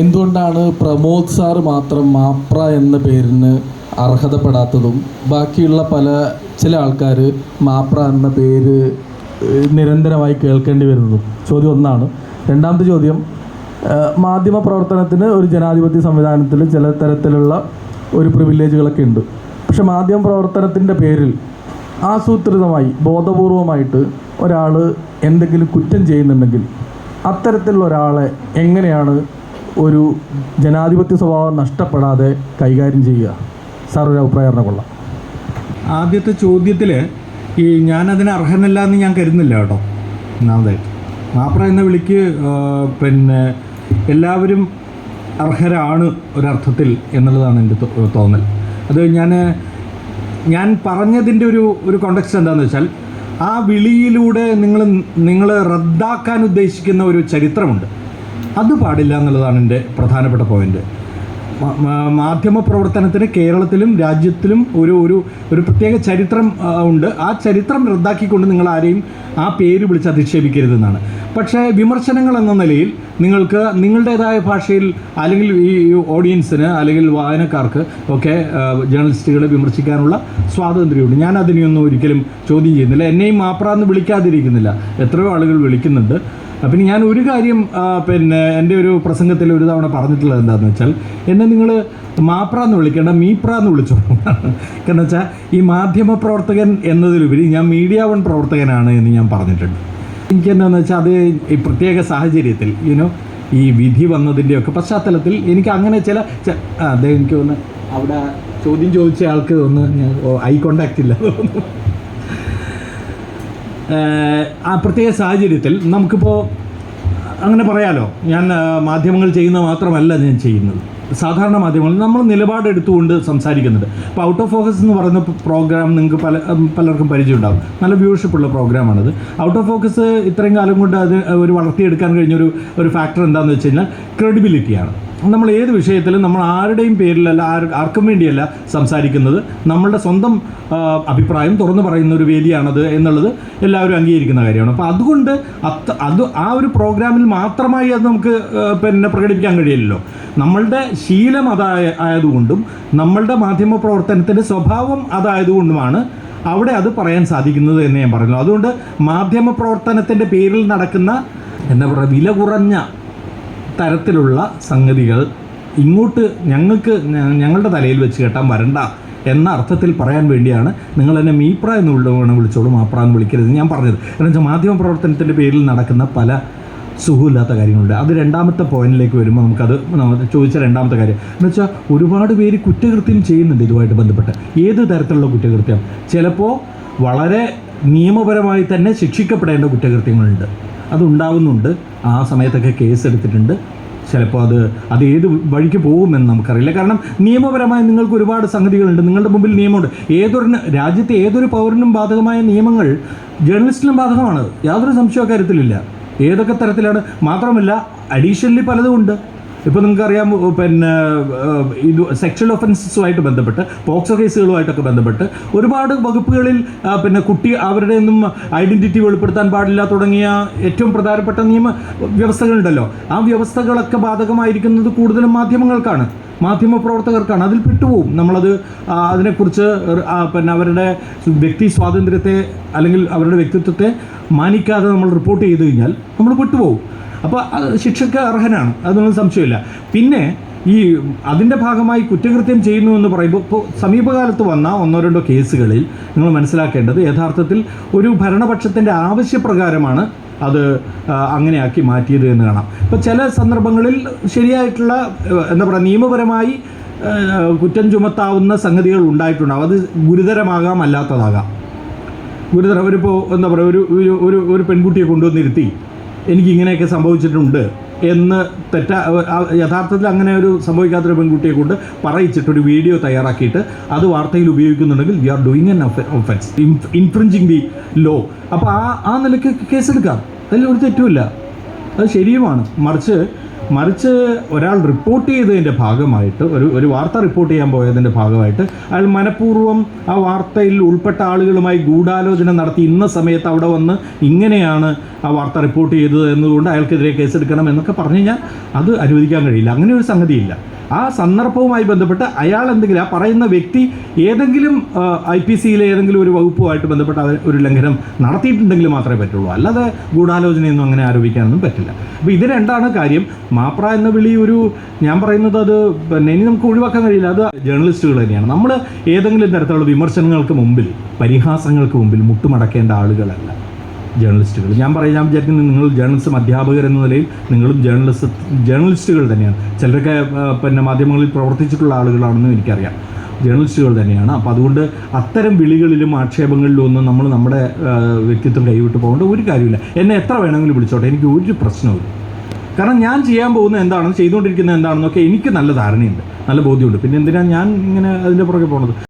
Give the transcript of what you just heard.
എന്തുകൊണ്ടാണ് പ്രമോദ് സാർ മാത്രം മാപ്ര എന്ന പേരിന് അർഹതപ്പെടാത്തതും ബാക്കിയുള്ള പല ചില ആൾക്കാർ മാപ്ര എന്ന പേര് നിരന്തരമായി കേൾക്കേണ്ടി വരുന്നതും? ചോദ്യം ഒന്നാണ്. രണ്ടാമത്തെ ചോദ്യം മാധ്യമ പ്രവർത്തനത്തിന് ഒരു ജനാധിപത്യ സംവിധാനത്തിൽ ചില തരത്തിലുള്ള ഒരു പ്രിവിലേജുകളൊക്കെ ഉണ്ട്. പക്ഷെ മാധ്യമ പ്രവർത്തനത്തിന്റെ പേരിൽ ആസൂത്രിതമായി ബോധപൂർവമായിട്ട് ഒരാൾ എന്തെങ്കിലും കുറ്റം ചെയ്യുന്നുണ്ടെങ്കിൽ അത്തരത്തിലുള്ള ഒരാളെ എങ്ങനെയാണ് ഒരു ജനാധിപത്യ സ്വഭാവം നഷ്ടപ്പെടാതെ കൈകാര്യം ചെയ്യുക. സാർ ഒരു അഭിപ്രായം കൊള്ളാം. ആദ്യത്തെ ചോദ്യത്തിൽ ഈ ഞാനതിന് അർഹനല്ല എന്ന് ഞാൻ കരുതുന്നില്ല കേട്ടോ. ഒന്നാമതായിട്ട്. മാപ്ര എന്ന വിളിക്ക് പിന്നെ എല്ലാവരും അർഹരാണ് ഒരർത്ഥത്തിൽ എന്നുള്ളതാണ് എന്റെ തോന്നൽ. അത് ഞാൻ ഞാൻ പറഞ്ഞതിന്റെ ഒരു ഒരു കോണ്ടക്സ്റ്റ് എന്താണെന്ന് വെച്ചാൽ ആ വിളിയിലൂടെ നിങ്ങൾ നിങ്ങൾ റദ്ദാക്കാൻ ഉദ്ദേശിക്കുന്ന ഒരു ചരിത്രമുണ്ട്. അത് പാടില്ല എന്നുള്ളതാണ് എന്റെ പ്രധാനപ്പെട്ട പോയിന്റ് മാധ്യമ പ്രവർത്തനത്തിന് കേരളത്തിലും രാജ്യത്തിലും ഒരു ഒരു ഒരു പ്രത്യേക ചരിത്രം ഉണ്ട്. ആ ചരിത്രം റദ്ദാക്കിക്കൊണ്ട് നിങ്ങൾ ആരെയും ആ പേര് വിളിച്ച് അധിക്ഷേപിക്കരുതെന്നാണ്. പക്ഷേ വിമർശനങ്ങൾ എന്ന നിലയിൽ നിങ്ങൾക്ക് നിങ്ങളുടേതായ ഭാഷയിൽ അല്ലെങ്കിൽ ഈ ഓഡിയൻസിന് അല്ലെങ്കിൽ വായനക്കാർക്ക് ഒക്കെ ജേർണലിസ്റ്റുകളെ വിമർശിക്കാനുള്ള സ്വാതന്ത്ര്യമുണ്ട്. ഞാൻ അതിനെയൊന്നും ഒരിക്കലും ചോദ്യം ചെയ്യുന്നില്ല. എന്നെയും മാപ്രാന്ന് വിളിക്കാതിരിക്കുന്നില്ല. എത്രയോ ആളുകൾ വിളിക്കുന്നുണ്ട്. പിന്നെ ഞാൻ ഒരു കാര്യം പിന്നെ എന്റെ ഒരു പ്രസംഗത്തിൽ ഒരു തവണ പറഞ്ഞിട്ടുള്ളത് എന്താണെന്ന് വെച്ചാൽ എന്നെ നിങ്ങൾ മാപ്ര എന്ന് വിളിക്കേണ്ട മീപ്ര എന്ന് വിളിച്ചോ കാരണം വെച്ചാൽ ഈ മാധ്യമ പ്രവർത്തകൻ എന്നതിലുപരി ഞാൻ മീഡിയ വൺ പ്രവർത്തകനാണ് എന്ന് ഞാൻ പറഞ്ഞിട്ടുണ്ട്. എനിക്ക് എന്താണെന്ന് വെച്ചാൽ അത് ഈ പ്രത്യേക സാഹചര്യത്തിൽ യുനോ ഈ വിധി വന്നതിന്റെയൊക്കെ പശ്ചാത്തലത്തിൽ എനിക്ക് അങ്ങനെ ചില അദ്ദേഹം എനിക്ക് ഒന്ന് അവിടെ ചോദ്യം ചോദിച്ച ആൾക്ക് ഒന്ന് ഐ കോണ്ടാക്റ്റ് ഇല്ല തോന്നുന്നു. ആ പ്രത്യേക സാഹചര്യത്തിൽ നമുക്കിപ്പോൾ അങ്ങനെ പറയാലോ. ഞാൻ മാധ്യമങ്ങൾ ചെയ്യുന്ന മാത്രമല്ല ഞാൻ ചെയ്യുന്നത്. സാധാരണ മാധ്യമങ്ങൾ നമ്മൾ നിലപാടെടുത്തുകൊണ്ട് സംസാരിക്കുന്നുണ്ട് അപ്പോൾ ഔട്ട് ഓഫ് ഫോക്കസ് എന്ന് പറയുന്ന പ്രോഗ്രാം നിങ്ങൾക്ക് പല പലർക്കും പരിചയം ഉണ്ടാകും നല്ല വ്യൂവർഷിപ്പ് ഉള്ള പ്രോഗ്രാമാണത് ഔട്ട് ഓഫ് ഫോക്കസ് ഇത്രയും കാലം കൊണ്ട് അത് ഒരു വളർത്തിയെടുക്കാൻ കഴിഞ്ഞൊരു ഒരു ഫാക്ടർ എന്താണെന്ന് വെച്ച് കഴിഞ്ഞാൽ ക്രെഡിബിലിറ്റിയാണ് നമ്മൾ ഏത് വിഷയത്തിലും നമ്മൾ ആരുടെയും പേരിലല്ല ആർ ആർക്കും വേണ്ടിയല്ല സംസാരിക്കുന്നത്. നമ്മളുടെ സ്വന്തം അഭിപ്രായം തുറന്നു പറയുന്ന ഒരു വേദിയാണത് എന്നുള്ളത് എല്ലാവരും അംഗീകരിക്കുന്ന കാര്യമാണ്. അപ്പോൾ അതുകൊണ്ട് അത് ആ ഒരു പ്രോഗ്രാമിൽ മാത്രമായി അത് നമുക്ക് പിന്നെ പ്രകടിപ്പിക്കാൻ കഴിയില്ലല്ലോ. നമ്മളുടെ ശീലം അതായ ആയതുകൊണ്ടും നമ്മളുടെ മാധ്യമ പ്രവർത്തനത്തിന്റെ സ്വഭാവം അതായതുകൊണ്ടുമാണ് അവിടെ അത് പറയാൻ സാധിക്കുന്നത് എന്ന് ഞാൻ പറഞ്ഞു അതുകൊണ്ട് മാധ്യമ പ്രവർത്തനത്തിന്റെ പേരിൽ നടക്കുന്ന എന്താ പറയുക വില കുറഞ്ഞ തരത്തിലുള്ള സംഗതികൾ ഇങ്ങോട്ട് ഞങ്ങൾക്ക് ഞങ്ങളുടെ തലയിൽ വെച്ച് കെട്ടാൻ വരണ്ട എന്ന അർത്ഥത്തിൽ പറയാൻ വേണ്ടിയാണ് നിങ്ങൾ എന്നെ മീപ്ര എന്ന് വേണം വിളിച്ചോളൂ മാപ്ര എന്ന് വിളിക്കരുത്. ഞാൻ പറഞ്ഞത്. കാരണം വെച്ചാൽ മാധ്യമ പ്രവർത്തനത്തിന്റെ പേരിൽ നടക്കുന്ന പല സുഖമില്ലാത്ത കാര്യങ്ങളുണ്ട്. അത് രണ്ടാമത്തെ പോയിന്റിലേക്ക് വരുമ്പോൾ നമുക്കത് ചോദിച്ച രണ്ടാമത്തെ കാര്യം. എന്ന് വെച്ചാൽ ഒരുപാട് പേര് കുറ്റകൃത്യം ചെയ്യുന്നുണ്ട് ഇതുമായിട്ട് ബന്ധപ്പെട്ട്. ഏത് തരത്തിലുള്ള കുറ്റകൃത്യം? ചിലപ്പോൾ വളരെ നിയമപരമായി തന്നെ ശിക്ഷിക്കപ്പെടേണ്ട കുറ്റകൃത്യങ്ങളുണ്ട്. അതുണ്ടാവുന്നുണ്ട്. ആ സമയത്തൊക്കെ കേസ് എടുത്തിട്ടുണ്ട് ചിലപ്പോൾ അത് അത് ഏത് വഴിക്ക് പോകുമെന്ന് നമുക്കറിയില്ല. കാരണം നിയമപരമായി നിങ്ങൾക്ക് ഒരുപാട് സംഗതികളുണ്ട്. നിങ്ങളുടെ മുമ്പിൽ നിയമമുണ്ട്. ഏതൊരു രാജ്യത്തെ ഏതൊരു പൗരനും ബാധകമായ നിയമങ്ങൾ ജേർണലിസ്റ്റിനും ബാധകമാണ്. യാതൊരു സംശയ കാര്യത്തിലില്ല. ഏതൊക്കെ തരത്തിലാണ്? മാത്രമല്ല അഡീഷണലി പലതും ഉണ്ട്. ഇപ്പോൾ നിങ്ങൾക്കറിയാം പിന്നെ ഇത് സെക്ഷൽ ഒഫൻസസുമായിട്ട് ബന്ധപ്പെട്ട് പോക്സോ കേസുകളുമായിട്ടൊക്കെ ബന്ധപ്പെട്ട് ഒരുപാട് വകുപ്പുകളിൽ പിന്നെ കുട്ടി അവരുടെ ഒന്നും ഐഡന്റിറ്റി വെളിപ്പെടുത്താൻ പാടില്ല തുടങ്ങിയ ഏറ്റവും പ്രധാനപ്പെട്ട നിയമ വ്യവസ്ഥകളുണ്ടല്ലോ. ആ വ്യവസ്ഥകളൊക്കെ ബാധകമായിരിക്കുന്നത് കൂടുതലും മാധ്യമങ്ങൾക്കാണ്. മാധ്യമ പ്രവർത്തകർക്കാണ്. അതിൽ പെട്ടുപോകും നമ്മളത് അതിനെക്കുറിച്ച് പിന്നെ അവരുടെ വ്യക്തി സ്വാതന്ത്ര്യത്തെ അല്ലെങ്കിൽ അവരുടെ വ്യക്തിത്വത്തെ മാനിക്കാതെ നമ്മൾ റിപ്പോർട്ട് ചെയ്ത് കഴിഞ്ഞാൽ നമ്മൾ പെട്ടുപോകും അപ്പോൾ ശിക്ഷയ്ക്ക് അർഹനാണ് അതൊന്നും സംശയമില്ല. പിന്നെ ഈ അതിന്റെ ഭാഗമായി കുറ്റകൃത്യം ചെയ്യുന്നു എന്ന് പറയുമ്പോൾ ഇപ്പോൾ സമീപകാലത്ത് വന്ന ഒന്നോ രണ്ടോ കേസുകളിൽ നിങ്ങൾ മനസ്സിലാക്കേണ്ടത് യഥാർത്ഥത്തിൽ ഒരു ഭരണപക്ഷത്തിന്റെ ആവശ്യപ്രകാരമാണ് അത് അങ്ങനെയാക്കി മാറ്റിയത് എന്ന് കാണാം. ഇപ്പോൾ ചില സന്ദർഭങ്ങളിൽ ശരിയായിട്ടുള്ള എന്താ പറയുക നിയമപരമായി കുറ്റം ചുമത്താവുന്ന സംഗതികൾ ഉണ്ടായിട്ടുണ്ടാവും. അത് ഗുരുതരമാകാം അല്ലാത്തതാകാം. ഗുരുതരം ഒരിപ്പോൾ എന്താ പറയുക ഒരു ഒരു ഒരു ഒരു പെൺകുട്ടിയെ കൊണ്ടുവന്നിരുത്തി. എനിക്ക് ഇങ്ങനെയൊക്കെ സംഭവിച്ചിട്ടുണ്ട് എന്ന് തെറ്റ യഥാർത്ഥത്തിൽ അങ്ങനെ ഒരു സംഭവിക്കാത്തൊരു പെൺകുട്ടിയെ കൊണ്ട് പറയിച്ചിട്ട് ഒരു വീഡിയോ തയ്യാറാക്കിയിട്ട് അത് വാർത്തയിൽ ഉപയോഗിക്കുന്നുണ്ടെങ്കിൽ we are doing an offence infringing the law അപ്പോൾ ആ ആ നിലയ്ക്ക് കേസെടുക്കാം. അതിൽ ഒരു തെറ്റുമില്ല. അത് ശരിയുമാണ്. മറിച്ച് മറിച്ച് ഒരാൾ റിപ്പോർട്ട് ചെയ്തതിന്റെ ഭാഗമായിട്ട് ഒരു ഒരു വാർത്ത റിപ്പോർട്ട് ചെയ്യാൻ പോയതിന്റെ ഭാഗമായിട്ട് അയാൾ മനഃപൂർവം ആ വാർത്തയിൽ ഉൾപ്പെട്ട ആളുകളുമായി ഗൂഢാലോചന നടത്തി ഇന്ന സമയത്ത് അവിടെ വന്ന് ഇങ്ങനെയാണ് ആ വാർത്ത റിപ്പോർട്ട് ചെയ്തത് എന്നതുകൊണ്ട് അയാൾക്കെതിരെ കേസെടുക്കണം എന്നൊക്കെ പറഞ്ഞു കഴിഞ്ഞാൽ അത് അനുവദിക്കാൻ കഴിയില്ല. അങ്ങനെ ഒരു സംഗതിയില്ല. ആ സന്ദർഭവുമായി ബന്ധപ്പെട്ട് അയാൾ എന്തെങ്കിലും ആ പറയുന്ന വ്യക്തി ഏതെങ്കിലും ഐ പി സിയിലെ ഏതെങ്കിലും ഒരു വകുപ്പുമായിട്ട് ബന്ധപ്പെട്ട് അവർ ഒരു ലംഘനം നടത്തിയിട്ടുണ്ടെങ്കിൽ മാത്രമേ പറ്റുള്ളൂ. അല്ലാതെ ഗൂഢാലോചനയൊന്നും അങ്ങനെ ആരോപിക്കാനൊന്നും പറ്റില്ല. അപ്പോൾ ഇത് രണ്ടാണ് കാര്യം. മാപ്ര എന്ന വിളി ഒരു ഞാൻ പറയുന്നത് അത് പിന്നെ ഇനി നമുക്ക് ഒഴിവാക്കാൻ കഴിയില്ല. അത് ജേർണലിസ്റ്റുകൾ തന്നെയാണ്. നമ്മൾ ഏതെങ്കിലും തരത്തിലുള്ള വിമർശനങ്ങൾക്ക് മുമ്പിൽ പരിഹാസങ്ങൾക്ക് മുമ്പിൽ മുട്ടുമടക്കേണ്ട ആളുകളല്ല. ജേർണലിസ്റ്റുകൾ. ഞാൻ പറയാം ഞാൻ വിചാരിക്കുന്നത് നിങ്ങൾ ജേർണലിസം അധ്യാപകർ എന്ന നിലയിൽ നിങ്ങളും ജേർണലിസ്റ്റ് ജേർണലിസ്റ്റുകൾ തന്നെയാണ്. ചിലരൊക്കെ പിന്നെ മാധ്യമങ്ങളിൽ പ്രവർത്തിച്ചിട്ടുള്ള ആളുകളാണെന്നും എനിക്കറിയാം. ജേർണലിസ്റ്റുകൾ തന്നെയാണ്. അപ്പോൾ അതുകൊണ്ട് അത്തരം വിളികളിലും ആക്ഷേപങ്ങളിലും ഒന്നും നമ്മൾ നമ്മുടെ വ്യക്തിത്വം കൈവിട്ട് പോകേണ്ട ഒരു കാര്യമില്ല. എന്നെ എത്ര വേണമെങ്കിലും വിളിച്ചോട്ടെ എനിക്ക് ഒരു പ്രശ്നവുമില്ല കാരണം ഞാൻ ചെയ്യാൻ പോകുന്ന എന്താണെന്ന് ചെയ്തുകൊണ്ടിരിക്കുന്നത് എന്താണെന്നൊക്കെ എനിക്ക് നല്ല ധാരണയുണ്ട് നല്ല ബോധ്യമുണ്ട്. പിന്നെ എന്തിനാണ് ഞാൻ ഇങ്ങനെ അതിന്റെ പുറകെ പോകുന്നത്